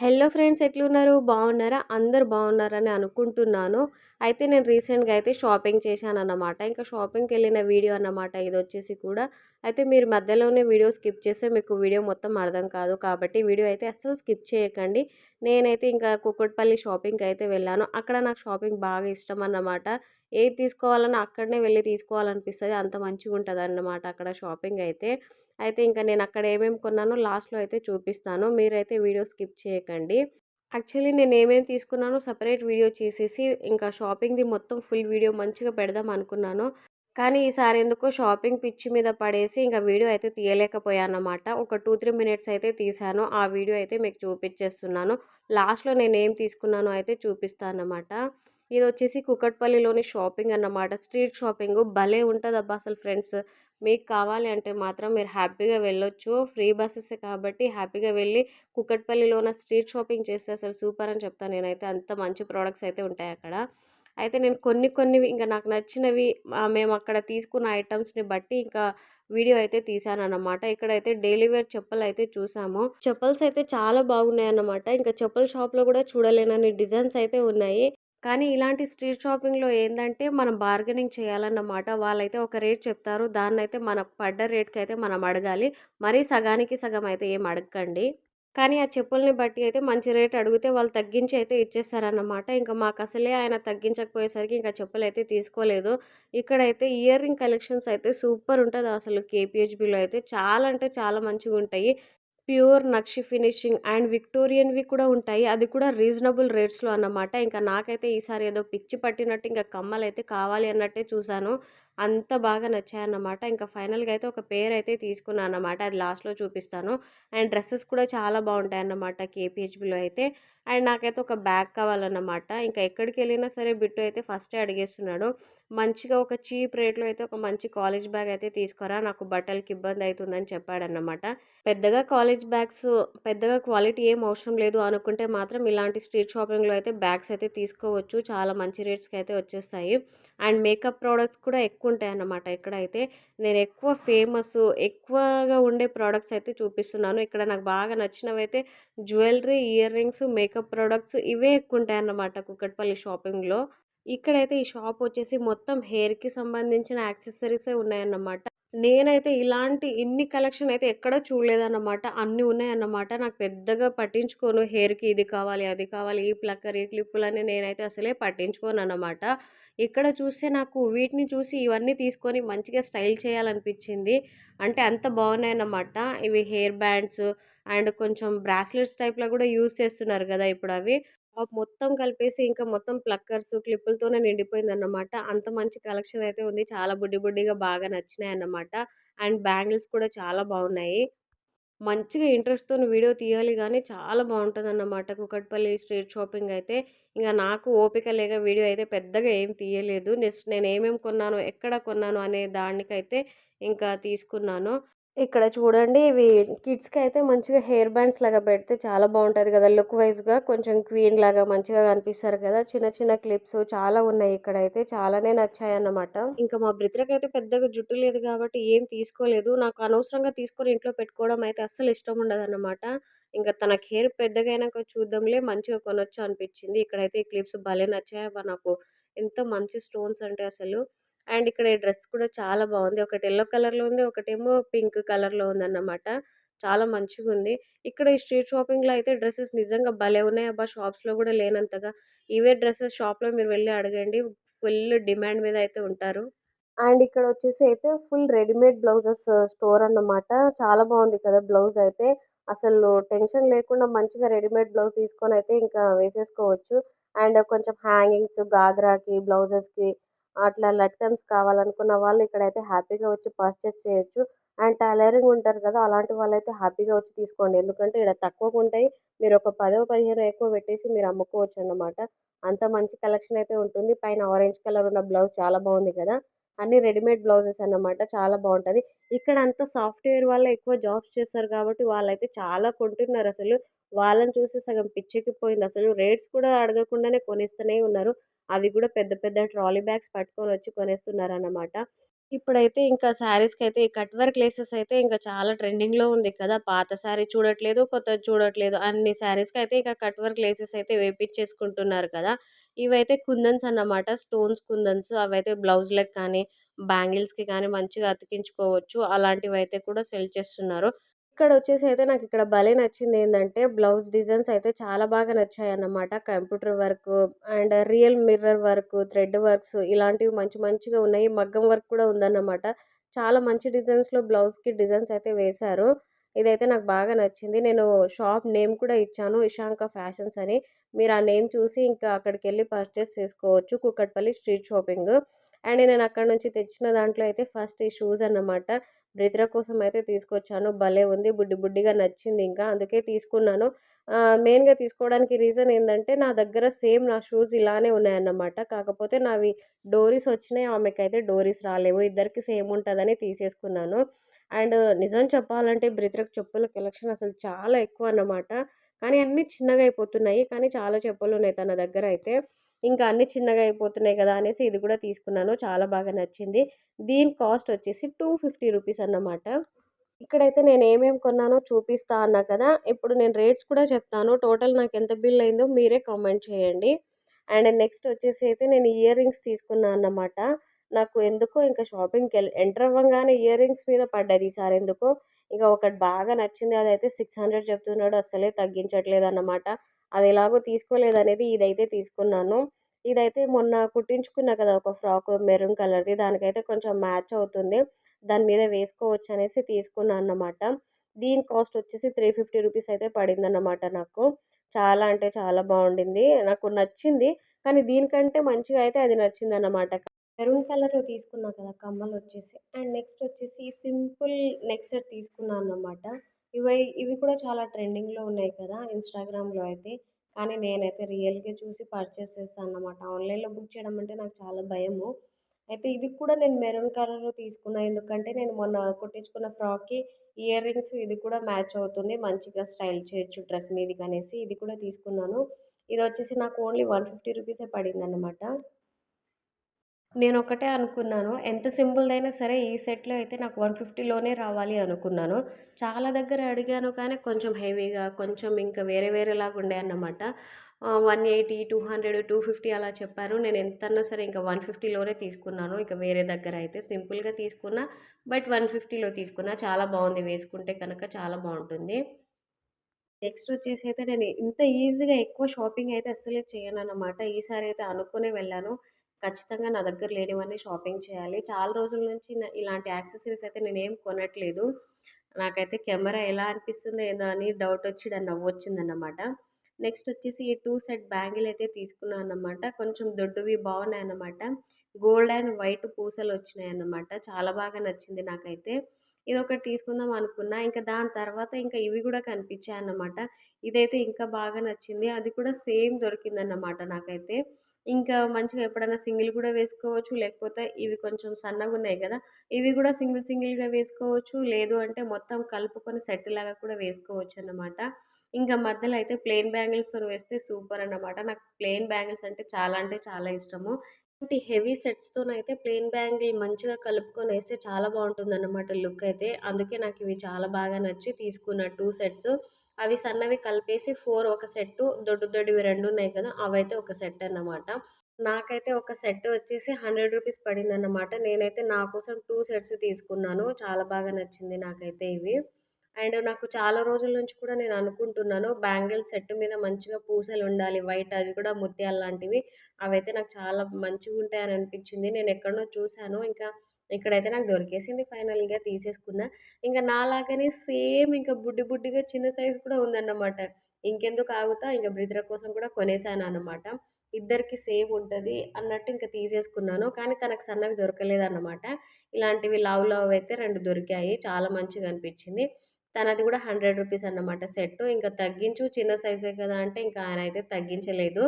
Hello friends ఎట్లున్నారు? బాగున్నారా? అందరు బాగున్నారని అనుకుంటున్నాను. అయితే నేను రీసెంట్గా అయితే షాపింగ్ చేశాను అన్నమాట ఇంకా షాపింగ్కి వెళ్ళిన వీడియో అన్నమాట ఇది వచ్చేసి కూడా. అయితే మీరు మధ్యలోనే వీడియో స్కిప్ చేస్తే మీకు వీడియో మొత్తం అర్థం కాదు. కాబట్టి వీడియో అయితే అస్సలు స్కిప్ చేయకండి. నేనైతే ఇంకా కుక్కట్పల్లి షాపింగ్కి అయితే వెళ్ళాను. అక్కడ నాకు షాపింగ్ బాగా ఇష్టం అన్నమాట. ఏది తీసుకోవాలన్నా అక్కడనే వెళ్ళి తీసుకోవాలనిపిస్తుంది. అంత మంచిగా ఉంటుంది అన్నమాట అక్కడ షాపింగ్ అయితే. అయితే ఇంకా నేను అక్కడ ఏమేమి కొన్నానో లాస్ట్లో అయితే చూపిస్తాను. మీరైతే వీడియో స్కిప్ చేయకండి. యాక్చువల్లీ నేను ఏమేమి తీసుకున్నానో సపరేట్ వీడియో చేసేసి ఇంకా షాపింగ్ది మొత్తం ఫుల్ వీడియో మంచిగా పెడదాం అనుకున్నాను. కానీ ఈసారి ఎందుకో షాపింగ్ పిచ్చి మీద పడేసి ఇంకా వీడియో అయితే తీయలేకపోయానమాట ఒక టూ త్రీ మినిట్స్ అయితే తీసాను ఆ వీడియో అయితే మీకు చూపించేస్తున్నాను. లాస్ట్లో నేను ఏం తీసుకున్నానో అయితే చూపిస్తాను అన్నమాట ఇది వచ్చేసి కుకట్పల్లిలోని షాపింగ్ అన్నమాట. స్ట్రీట్ షాపింగ్ భలే ఉంటుంది అబ్బా అసలు ఫ్రెండ్స్. మీకు కావాలి అంటే మాత్రం మీరు హ్యాపీగా వెళ్ళొచ్చు. ఫ్రీ బస్సెస్ కాబట్టి హ్యాపీగా వెళ్ళి కుకట్పల్లిలోన స్ట్రీట్ షాపింగ్ చేస్తే అసలు సూపర్ అని చెప్తాను నేనైతే అంత మంచి ప్రోడక్ట్స్ అయితే ఉంటాయి అక్కడ. అయితే నేను కొన్ని కొన్నివి ఇంకా నాకు నచ్చినవి మేము అక్కడ తీసుకున్న ఐటమ్స్ని బట్టి ఇంకా వీడియో అయితే తీసాను అనమాట ఇక్కడైతే డైలీ వేర్ చెప్పులు అయితే చూసాము. చెప్పల్స్ అయితే చాలా బాగున్నాయి అన్నమాట ఇంకా చెప్పుల షాప్లో కూడా చూడలేనని డిజైన్స్ అయితే ఉన్నాయి. కానీ ఇలాంటి స్ట్రీట్ షాపింగ్లో ఏంటంటే మనం బార్గెనింగ్ చేయాలన్నమాట. వాళ్ళైతే ఒక రేట్ చెప్తారు. దాన్ని అయితే మన పడ్డ రేట్కి అయితే మనం అడగాలి. మరీ సగానికి సగం అయితే ఏం అడగండి. కానీ ఆ చెప్పుల్ని బట్టి అయితే మంచి రేట్ అడిగితే వాళ్ళు తగ్గించి అయితే ఇచ్చేస్తారన్నమాట. ఇంకా మాకు అసలే ఆయన తగ్గించకపోయేసరికి ఇంకా చెప్పులు అయితే తీసుకోలేదు. ఇక్కడైతే ఇయర్ రింగ్ కలెక్షన్స్ అయితే సూపర్ ఉంటుంది అసలు కేపీహెచ్బిలో అయితే. చాలా అంటే చాలా మంచిగా ఉంటాయి ప్యూర్ నక్షి ఫినిషింగ్ అండ్ విక్టోరియన్వి కూడా ఉంటాయి. అది కూడా రీజనబుల్ రేట్స్లో అన్నమాట. ఇంకా నాకైతే ఈసారి ఏదో పిచ్చి పట్టినట్టు ఇంకా కమ్మలు అయితే కావాలి అన్నట్టే చూశాను. అంత బాగా నచ్చాయన్నమాట. ఇంకా ఫైనల్గా అయితే ఒక పేర్ అయితే తీసుకున్నాను అన్నమాట అది లాస్ట్లో చూపిస్తాను. అండ్ డ్రెస్సెస్ కూడా చాలా బాగుంటాయి అన్నమాట కేపీహెచ్బిలో అయితే. అండ్ నాకైతే ఒక బ్యాగ్ కావాలన్నమాట. ఇంకా ఎక్కడికి వెళ్ళినా సరే బిట్టు అయితే ఫస్టే అడిగేస్తున్నాడు. మంచిగా ఒక చీప్ రేట్లో అయితే ఒక మంచి కాలేజ్ బ్యాగ్ అయితే తీసుకురా నాకు బట్టలకి ఇబ్బంది అవుతుందని చెప్పాడన్నమాట. పెద్దగా కాలేజ్ బ్యాగ్స్ పెద్దగా క్వాలిటీ ఏం అవసరం లేదు అనుకుంటే మాత్రం ఇలాంటి స్ట్రీట్ షాపింగ్లో అయితే బ్యాగ్స్ అయితే తీసుకోవచ్చు. చాలా మంచి రేట్స్కి అయితే వచ్చేస్తాయి. అండ్ మేకప్ ప్రోడక్ట్స్ కూడా ఎక్కువ ఉంటాయి అన్నమాట ఇక్కడైతే నేను ఎక్కువ ఫేమస్ ఎక్కువగా ఉండే ప్రోడక్ట్స్ అయితే చూపిస్తున్నాను. ఇక్కడ నాకు బాగా నచ్చినవి అయితే jewellery ear rings makeup products ఇవే ఎక్కువ ఉంటాయి అన్నమాట కుక్కట్పల్లి షాపింగ్లో. ఇక్కడైతే ఈ షాప్ వచ్చేసి మొత్తం హెయిర్కి సంబంధించిన యాక్సెసరీసే ఉన్నాయన్నమాట. నేనైతే ఇలాంటి ఇన్ని కలెక్షన్ అయితే ఎక్కడ చూడలేదన్నమాట. అన్నీ ఉన్నాయన్నమాట. నాకు పెద్దగా పట్టించుకోను. హెయిర్కి ఇది కావాలి అది కావాలి ఈ ప్లక్కర్ ఈ క్లిప్పులని నేనైతే అసలే పట్టించుకోను అన్నమాట ఇక్కడ చూస్తే నాకు వీటిని చూసి ఇవన్నీ తీసుకొని మంచిగా స్టైల్ చేయాలనిపించింది. అంటే అంత బాగున్నాయన్నమాట. ఇవి హెయిర్ బ్యాండ్స్ అండ్ కొంచెం బ్రాస్లెట్స్ టైప్లో కూడా యూస్ చేస్తున్నారు కదా ఇప్పుడు అవి. మొత్తం కలిపేసి ఇంకా మొత్తం ప్లక్కర్స్ క్లిప్పులతోనే నిండిపోయిందన్నమాట. అంత మంచి కలెక్షన్ అయితే ఉంది. చాలా బుడ్డి బుడ్డిగా బాగా నచ్చినాయి అన్నమాట అండ్ బ్యాంగిల్స్ కూడా చాలా బాగున్నాయి. మంచిగా ఇంట్రెస్ట్తో వీడియో తీయాలి కానీ చాలా బాగుంటుంది అన్నమాట కుకట్పల్లి స్ట్రీట్ షాపింగ్ అయితే. ఇంకా నాకు ఓపిక లేక వీడియో అయితే పెద్దగా ఏం తీయలేదు. నెక్స్ట్ నేను ఏమేమి కొన్నాను ఎక్కడ కొన్నాను అనే దానికైతే ఇంకా తీసుకున్నాను. ఇక్కడ చూడండి ఇవి కిడ్స్కి అయితే మంచిగా హెయిర్ బ్యాండ్స్ లాగా పెడితే చాలా బాగుంటుంది కదా. లుక్ వైజ్గా కొంచెం క్వీన్ లాగా మంచిగా కనిపిస్తారు కదా. చిన్న చిన్న క్లిప్స్ చాలా ఉన్నాయి ఇక్కడ అయితే చాలానే నచ్చాయి అన్నమాట ఇంకా మా బ్రిత్రకి అయితే పెద్దగా జుట్టు లేదు కాబట్టి ఏం తీసుకోలేదు. నాకు అనవసరంగా తీసుకొని ఇంట్లో పెట్టుకోవడం అయితే అస్సలు ఇష్టం ఉండదు అనమాట ఇంకా తనకి హెయిర్ పెద్దగా అయినాక చూద్దాంలే మంచిగా కొనొచ్చు అనిపించింది. ఇక్కడైతే ఈ క్లిప్స్ భలే నచ్చాయి నాకు. ఎంత మంచి స్టోన్స్ అంటే అసలు. అండ్ ఇక్కడ ఈ డ్రెస్ కూడా చాలా బాగుంది. ఒకటి ఎల్లో కలర్లో ఉంది ఒకటేమో పింక్ కలర్లో ఉందన్నమాట. చాలా మంచిగా ఉంది. ఇక్కడ ఈ స్ట్రీట్ షాపింగ్లో అయితే డ్రెస్సెస్ నిజంగా భలే ఉన్నాయి అబ్బా! షాప్స్లో కూడా లేనంతగా. ఇవే డ్రెస్సెస్ షాప్లో మీరు వెళ్ళి అడగండి. ఫుల్ డిమాండ్ మీద అయితే ఉంటారు. అండ్ ఇక్కడ వచ్చేసి అయితే ఫుల్ రెడీమేడ్ బ్లౌజెస్ స్టోర్ అన్నమాట. చాలా బాగుంది కదా బ్లౌజ్ అయితే. అసలు టెన్షన్ లేకుండా మంచిగా రెడీమేడ్ బ్లౌజ్ తీసుకొని అయితే ఇంకా వేసేసుకోవచ్చు. అండ్ కొంచెం హ్యాంగింగ్స్ గాగ్రాకి బ్లౌజెస్కి అట్లా లట్కన్స్ కావాలనుకున్న వాళ్ళు ఇక్కడైతే హ్యాపీగా వచ్చి పర్చేస్ చేయొచ్చు. అండ్ టైలరింగ్ ఉంటారు కదా అలాంటి వాళ్ళైతే హ్యాపీగా వచ్చి తీసుకోండి. ఎందుకంటే ఇక్కడ తక్కువగా ఉంటాయి. మీరు ఒక పదో పదిహేను ఎక్కువ పెట్టేసి మీరు అమ్ముకోవచ్చు అన్నమాట. అంత మంచి కలెక్షన్ అయితే ఉంటుంది. పైన ఆరెంజ్ కలర్ ఉన్న బ్లౌజ్ చాలా బాగుంది కదా. అన్ని రెడీమేడ్ బ్లౌజెస్ అన్నమాట చాలా బాగుంటుంది ఇక్కడ అంతా సాఫ్ట్వేర్ వాళ్ళు ఎక్కువ జాబ్స్ చేస్తారు కాబట్టి వాళ్ళైతే చాలా కొంటున్నారు అసలు వాళ్ళని చూసి సగం పిచ్చెక్కిపోయింది అసలు రేట్స్ కూడా అడగకుండానే కొనిస్తూనే ఉన్నారు అది కూడా పెద్ద పెద్ద ట్రాలీ బ్యాగ్స్ పట్టుకొని వచ్చి కొనేస్తున్నారు అన్నమాట ఇప్పుడైతే ఇంకా శారీస్కి అయితే ఈ కట్ వర్క్ లేసెస్ అయితే ఇంకా చాలా ట్రెండింగ్‌లో ఉంది కదా! పాత శారీ చూడట్లేదు, కొత్తది చూడట్లేదు. అన్ని శారీస్కి అయితే ఇంకా కట్ వర్క్ లేసెస్ అయితే వేపించేసుకుంటున్నారు కదా! ఇవైతే కుందన్స్ అన్నమాట. స్టోన్స్ కుందన్స్ అవైతే బ్లౌజ్‌లకి కానీ, బ్యాంగిల్స్‌కి కానీ మంచిగా అతికించుకోవచ్చు. అలాంటివి అయితే కూడా సెల్ చేస్తున్నారు. ఇక్కడ వచ్చేసి అయితే నాకు ఇక్కడ భలే నచ్చింది ఏంటంటే బ్లౌజ్ డిజైన్స్ అయితే చాలా బాగా నచ్చాయన్నమాట. Computer work and real mirror work thread works ఇలాంటివి మంచి మంచిగా ఉన్నాయి. మగ్గం వర్క్ కూడా ఉందన్నమాట. చాలా మంచి డిజైన్స్‌లో బ్లౌజ్‌కి డిజైన్స్ అయితే వేశారు. ఇదైతే నాకు బాగా నచ్చింది. నేను షాప్ నేమ్ కూడా ఇచ్చాను. ఇషాంక ఫ్యాషన్స్ అని. మీరు ఆ నేమ్ చూసి ఇంకా అక్కడికి వెళ్ళి పర్చేస్ చేసుకోవచ్చు. Kukatpally street shopping. అండ్ నేను అక్కడి నుంచి తెచ్చిన దాంట్లో అయితే ఫస్ట్ ఈ షూస్ అన్నమాట. బ్రిద్ర కోసం అయితే తీసుకొచ్చాను. భలే ఉంది. బుడ్డి బుడ్డిగా నచ్చింది ఇంకా. అందుకే తీసుకున్నాను. మెయిన్‌గా తీసుకోవడానికి రీజన్ ఏంటంటే నా దగ్గర సేమ్ నా షూస్ ఇలానే ఉన్నాయన్నమాట. కాకపోతే నావి డోరీస్ వచ్చినాయి. ఆమెకైతే డోరీస్ రాలేవు. ఇద్దరికి సేమ్ ఉంటుందని తీసేసుకున్నాను. అండ్ నిజం చెప్పాలంటే బ్రిత్రక్ చెప్పుల కలెక్షన్ అసలు చాలా ఎక్కువ అన్నమాట. కానీ అన్నీ చిన్నగా అయిపోతున్నాయి. కానీ చాలా చెప్పులు ఉన్నాయి తన దగ్గర అయితే. ఇంకా అన్నీ చిన్నగా అయిపోతున్నాయి కదా! అనేసి ఇది కూడా తీసుకున్నాను. చాలా బాగా నచ్చింది. దీని కాస్ట్ వచ్చేసి 250 రూపీస్ అన్నమాట. ఇక్కడైతే నేను ఏమేమి కొన్నానో చూపిస్తా అన్నా కదా! ఇప్పుడు నేను రేట్స్ కూడా చెప్తాను. టోటల్ నాకు ఎంత బిల్ అయిందో మీరే కామెంట్ చేయండి. అండ్ నెక్స్ట్ వచ్చేసి అయితే నేను ఇయర్ రింగ్స్ తీసుకున్నాను అన్నమాట. నాకు ఎందుకో ఇంకా షాపింగ్కి వెళ్ళి ఎంటర్ అవ్వగానే ఇయర్ రింగ్స్ మీద పడ్డది ఈసారి ఎందుకో. ఇంకా ఒకటి బాగా నచ్చింది. అదైతే 600 చెప్తున్నాడు. అసలే తగ్గించట్లేదు అన్నమాట అది ఎలాగో తీసుకోలేదనేది ఇదైతే తీసుకున్నాను. ఇదైతే మొన్న కుట్టించుకున్నా కదా! ఒక ఫ్రాక్ మెరూన్ కలర్‌ది. దానికైతే కొంచెం మ్యాచ్ అవుతుంది. దాని మీద వేసుకోవచ్చు అనేసి తీసుకున్నాను అన్నమాట. దీని కాస్ట్ వచ్చేసి 350 రూపీస్ అయితే పడిందన్నమాట నాకు. చాలా అంటే చాలా బాగుండింది నాకు నచ్చింది. కానీ దీనికంటే మంచిగా అయితే అది నచ్చింది అన్నమాట మెరూన్ కలర్ తీసుకున్నా కదా! కమ్మలు వచ్చేసి అండ్ నెక్స్ట్ వచ్చేసి సింపుల్ నెక్స్ట్ తీసుకున్నాను అనమాట అన్నమాట. ఇవి కూడా చాలా ట్రెండింగ్‌లో ఉన్నాయి కదా! ఇన్‌స్టాగ్రామ్‌లో అయితే. కానీ నేనైతే రియల్‌గా చూసి పర్చేస్ చేస్తాను అన్నమాట. ఆన్‌లైన్‌లో బుక్ చేయడం అంటే నాకు చాలా భయము. అయితే ఇది కూడా నేను మెరూన్ కలర్‌లో తీసుకున్నా. ఎందుకంటే నేను మొన్న కుట్టించుకున్న ఫ్రాక్‌కి ఇయర్ రింగ్స్ ఇది కూడా మ్యాచ్ అవుతుంది. మంచిగా స్టైల్ చేయొచ్చు డ్రెస్ మీదకనేసి ఇది కూడా తీసుకున్నాను. ఇది వచ్చేసి నాకు ఓన్లీ 150 రూపీసే నేను ఒకటే అనుకున్నాను. ఎంత సింపుల్‌దైనా సరే ఈ సెట్‌లో అయితే నాకు 150లోనే రావాలి అనుకున్నాను. చాలా దగ్గర అడిగాను కానీ కొంచెం హెవీగా, కొంచెం ఇంకా వేరే వేరేలాగా ఉండేయన్నమాట. ఆహ్, 180, 200, 250 అలా చెప్పారు. నేను ఎంతన్నా సరే ఇంకా 150లోనే తీసుకున్నాను. ఇంకా వేరే దగ్గర అయితే సింపుల్‌గా తీసుకున్నా. బట్ 150లో తీసుకున్నా. చాలా బాగుంది వేసుకుంటే కనుక చాలా బాగుంటుంది నెక్స్ట్ వచ్చేసి అయితే నేను ఇంత ఈజీగా ఎక్కువ షాపింగ్ అయితే అస్సలే చేయనన్నమాట. ఈసారి అయితే అనుకునే వెళ్ళాను. ఖచ్చితంగా నా దగ్గర లేనివన్నీ షాపింగ్ చేయాలి. చాలా రోజుల నుంచి ఇలాంటి యాక్సెసరీస్ అయితే నేనేం కొనట్లేదు. నాకైతే కెమెరా ఎలా అనిపిస్తుందో ఏందో అని డౌట్ వచ్చి ఈడ నవ్వొచ్చిందన్నమాట. నెక్స్ట్ వచ్చేసి ఈ టూ సెట్ బ్యాంగిల్ అయితే తీసుకున్నాను అన్నమాట. కొంచెం దొడ్డువి బాగున్నాయన్నమాట. గోల్డ్ అండ్ వైట్ పూసలు వచ్చినాయి అన్నమాట చాలా బాగా నచ్చింది నాకైతే. ఇదొకటి తీసుకుందాం అనుకున్నా. ఇంకా దాని తర్వాత ఇంకా ఇవి కూడా కనిపించాయి అన్నమాట ఇదైతే ఇంకా బాగా నచ్చింది. అది కూడా సేమ్ దొరికిందన్నమాట నాకైతే. ఇంకా మంచిగా ఎప్పుడైనా సింగిల్ కూడా వేసుకోవచ్చు. లేకపోతే ఇవి కొంచెం సన్నగా ఉన్నాయి కదా! ఇవి కూడా సింగిల్ సింగిల్‌గా వేసుకోవచ్చు. లేదు అంటే మొత్తం కలుపుకొని సెట్ లాగా కూడా వేసుకోవచ్చు అన్నమాట ఇంకా మధ్యలో అయితే ప్లెయిన్ బ్యాంగిల్స్తో వేస్తే సూపర్ అన్నమాట. నాకు ప్లెయిన్ బ్యాంగిల్స్ అంటే చాలా అంటే చాలా ఇష్టము. ఇలాంటి హెవీ సెట్స్‌తోనైతే ప్లెయిన్ బ్యాంగిల్ మంచిగా కలుపుకొని వేస్తే చాలా బావుంటుందన్నమాట లుక్ అయితే. అందుకే నాకు ఇవి చాలా బాగా నచ్చి తీసుకున్న టూ సెట్స్. అవి సన్నవి కలిపేసి ఫోర్ ఒక సెట్టు, దొడ్డు దొడ్డివి రెండు ఉన్నాయి కదా! అవైతే ఒక సెట్ అన్నమాట. నాకైతే ఒక సెట్ వచ్చేసి 100 రూపీస్ పడిందన్నమాట. నేనైతే నా కోసం టూ సెట్స్ తీసుకున్నాను. చాలా బాగా నచ్చింది నాకైతే ఇవి. అండ్ నాకు చాలా రోజుల నుంచి కూడా నేను అనుకుంటున్నాను బ్యాంగిల్స్ సెట్ మీద మంచిగా పూసలుండాలి. వైట్ అది కూడా ముత్యాలు లాంటివి. అవైతే నాకు చాలా మంచిగా ఉంటాయని అనిపించింది. నేను ఎక్కడనో చూశాను ఇంకా ఇక్కడైతే నాకు దొరికేసింది ఫైనల్‌గా తీసేసుకున్నా. ఇంకా నాలాగానే సేమ్ ఇంకా బుడ్డి బుడ్డిగా చిన్న సైజ్ కూడా ఉందన్నమాట. ఇంకెందుకు ఆగుతా ఇంకా బ్రిద్ర కోసం కూడా కొనేసాను అనమాట ఇద్దరికీ సేమ్ ఉంటుంది అన్నట్టు ఇంక తీసేసుకున్నాను. కానీ తనకు సన్నవి దొరకలేదన్నమాట. ఇలాంటివి లవ్ లవ్ అయితే రెండు దొరికాయి. చాలా మంచిగా అనిపించింది. తనది కూడా 100 రూపీస్ అన్నమాట సెట్టు. ఇంకా తగ్గించు చిన్న సైజే కదా! అంటే ఇంకా ఆయన అయితే తగ్గించలేదు.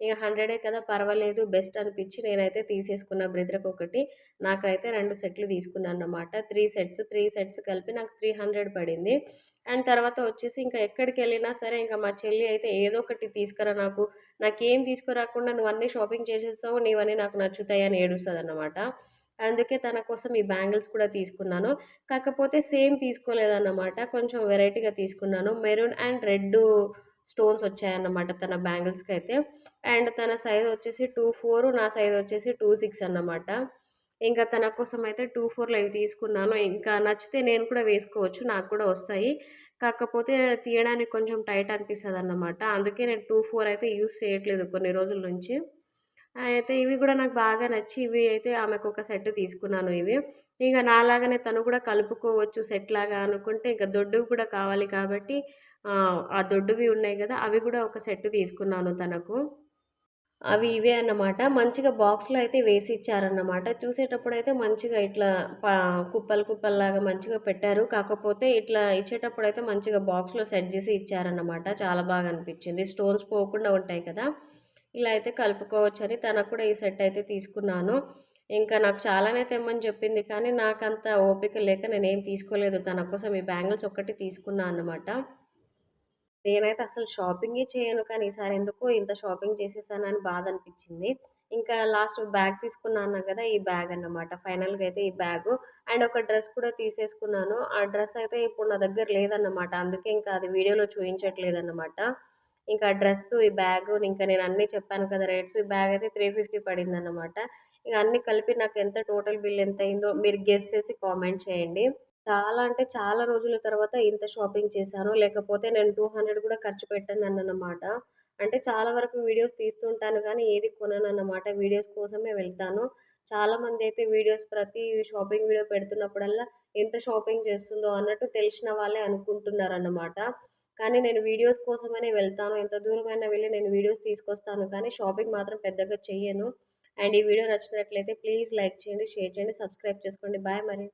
ఇక 100 కదా! పర్వాలేదు బెస్ట్ అనిపించి నేనైతే తీసేసుకున్న బ్రదర్కి ఒకటి నాకైతే రెండు సెట్లు తీసుకున్నాను అనమాట త్రీ సెట్స్, త్రీ సెట్స్ కలిపి నాకు 300 పడింది. అండ్ తర్వాత వచ్చేసి ఇంకా ఎక్కడికి వెళ్ళినా సరే ఇంకా మా చెల్లి అయితే ఏదో ఒకటి తీసుకురా నాకు. నాకేం తీసుకురాకుండా నువ్వు అన్నీ షాపింగ్ చేసేస్తావు నీవన్నీ నాకు నచ్చుతాయి అని ఏడుస్తదన్నమాట. అందుకే తన కోసం ఈ బ్యాంగిల్స్ కూడా తీసుకున్నాను కాకపోతే సేమ్ తీసుకోలేదన్నమాట కొంచెం వెరైటీగా తీసుకున్నాను మెరూన్ అండ్ రెడ్ స్టోన్స్ వచ్చాయన్నమాట తన బ్యాంగిల్స్కి అయితే అండ్ తన సైజ్ వచ్చేసి టూ ఫోర్ నా సైజ్ వచ్చేసి టూ సిక్స్ అన్నమాట. ఇంకా తన కోసం అయితే టూ ఫోర్లో ఇవి తీసుకున్నాను. ఇంకా నచ్చితే నేను కూడా వేసుకోవచ్చు నాకు కూడా వస్తాయి. కాకపోతే తీయడానికి కొంచెం టైట్ అనిపిస్తుంది అన్నమాట అందుకే నేను టూ ఫోర్ అయితే యూస్ చేయట్లేదు కొన్ని రోజుల నుంచి. అయితే ఇవి కూడా నాకు బాగా నచ్చి ఇవి అయితే ఆమెకు ఒక సెట్ తీసుకున్నాను ఇవి. ఇంకా నాలాగానే తను కూడా కలుపుకోవచ్చు సెట్ లాగా అనుకుంటే ఇంకా దొడ్డువి కూడా కావాలి కాబట్టి ఆ దొడ్డువి ఉన్నాయి కదా అవి కూడా ఒక సెట్ తీసుకున్నాను తనకు. అవి ఇవే అన్నమాట. మంచిగా బాక్స్లో అయితే వేసి ఇచ్చారన్నమాట చూసేటప్పుడు అయితే మంచిగా ఇట్లా కుప్పలు కుప్పల్లాగా మంచిగా పెట్టారు. కాకపోతే ఇట్లా ఇచ్చేటప్పుడు అయితే మంచిగా బాక్స్లో సెట్ చేసి ఇచ్చారన్నమాట. చాలా బాగా అనిపించింది. స్టోన్స్ పోకుండా ఉంటాయి కదా. ఇలా అయితే కలుపుకోవచ్చు అని తనకు కూడా ఈ సెట్ అయితే తీసుకున్నాను. ఇంకా నాకు చాలానే తెమ్మని చెప్పింది కానీ నాకంత ఓపిక లేక నేనేం తీసుకోలేదు. తన కోసం ఈ బ్యాంగిల్స్ ఒక్కటి తీసుకున్నాను అన్నమాట. నేనైతే అసలు షాపింగే చేయను కానీ ఈసారి ఎందుకు ఇంత షాపింగ్ చేసేసానని బాధ అనిపించింది. ఇంకా లాస్ట్ బ్యాగ్ తీసుకున్నాను కదా ఈ బ్యాగ్ అన్నమాట. ఫైనల్గా అయితే ఈ బ్యాగ్. అండ్ ఒక డ్రెస్ కూడా తీసేసుకున్నాను. ఆ డ్రెస్ అయితే ఇప్పుడు నా దగ్గర లేదన్నమాట. అందుకే ఇంకా అది వీడియోలో చూపించట్లేదు అన్నమాట ఇంకా డ్రెస్సు ఈ బ్యాగ్ ఇంకా నేను అన్నీ చెప్పాను కదా రేట్స్. ఈ బ్యాగ్ అయితే త్రీ ఫిఫ్టీ పడింది అనమాట ఇక అన్నీ కలిపి నాకు ఎంత టోటల్ బిల్ ఎంత అయిందో మీరు గెస్ చేసి కామెంట్ చేయండి. చాలా అంటే చాలా రోజుల తర్వాత ఇంత షాపింగ్ చేశాను. లేకపోతే నేను టూ హండ్రెడ్ కూడా ఖర్చు పెట్టాను అన్నమాట అంటే చాలా వరకు వీడియోస్ తీస్తుంటాను కానీ ఏది కొనను అన్నమాట వీడియోస్ కోసమే వెళ్తాను. చాలామంది అయితే వీడియోస్ ప్రతి షాపింగ్ వీడియో పెడుతున్నప్పుడల్లా ఎంత షాపింగ్ చేస్తుందో అన్నట్టు తెలిసిన వాళ్ళే అనుకుంటున్నారు అన్నమాట కానీ నేను వీడియోస్ కోసమనే వెళ్తాను. ఎంత దూరమైనా వెళ్ళి నేను వీడియోస్ తీసుకొస్తాను. కానీ షాపింగ్ మాత్రం పెద్దగా చెయ్యను. అండ్ ఈ వీడియో నచ్చినట్లయితే ప్లీజ్ లైక్ చేయండి షేర్ చేయండి సబ్స్క్రైబ్ చేసుకోండి. బాయ్ మరి.